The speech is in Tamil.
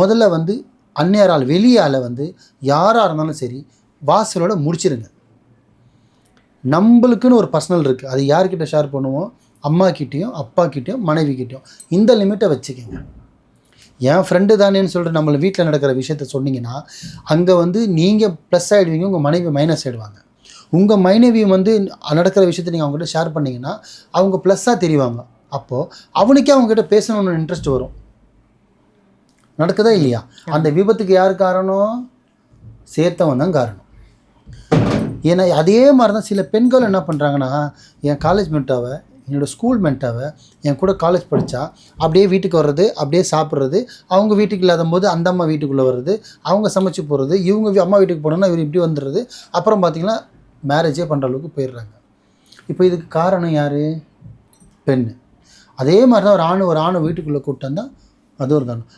முதல்ல வந்து அந்நியரால் வெளியால் வந்து யாராக இருந்தாலும் சரி வாசலோட முடிச்சிருங்க. நம்மளுக்குன்னு ஒரு பர்சனல் இருக்குது அது யார்கிட்ட ஷேர் பண்ணுவோம்? அம்மா கிட்டேயும் அப்பா கிட்டேயும் மனைவி கிட்டேயும் இந்த லிமிட்டை வச்சுக்கோங்க. என் ஃப்ரெண்டு தானேன்னு சொல்லிட்டு நம்மளை வீட்டில் நடக்கிற விஷயத்த சொன்னீங்கன்னா அங்கே வந்து நீங்கள் ப்ளஸ் ஆகிடுவீங்க உங்கள் மனைவி மைனஸ் ஆகிடுவாங்க உங்கள் மனைவி வந்து நடக்கிற விஷயத்தை நீங்கள் அவங்ககிட்ட ஷேர் பண்ணிங்கன்னா அவங்க ப்ளஸ்ஸாக தெரிவாங்க. அப்போது அவனுக்கே அவங்ககிட்ட பேசணும்னு இன்ட்ரெஸ்ட் வரும். நடக்குதா இல்லையா? அந்த விபத்துக்கு யார் காரணம்? சேர்த்தவன் தான் காரணம். ஏன்னா அதே மாதிரி தான் சில பெண்கள் என்ன பண்ணுறாங்கன்னா என் காலேஜ் மென்ட்டாவை என்னோடய ஸ்கூல் மென்ட்டாவை என் கூட காலேஜ் படித்தா அப்படியே வீட்டுக்கு வர்றது அப்படியே சாப்பிட்றது அவங்க வீட்டுக்கு இல்லாத போது அந்த அம்மா வீட்டுக்குள்ளே வர்றது அவங்க சமைச்சு போகிறது இவங்க அம்மா வீட்டுக்கு போனோன்னா இவர் இப்படி வந்துடுறது. அப்புறம் பார்த்திங்கன்னா மேரேஜே பண்ணுற அளவுக்கு போயிடுறாங்க. இப்போ இதுக்கு காரணம் யார்? பெண் அதே மாதிரி தான் ஒரு ஆண் ஒரு ஆணை வீட்டுக்குள்ளே கூப்பிட்டு வந்தால் அது ஒரு காரணம்.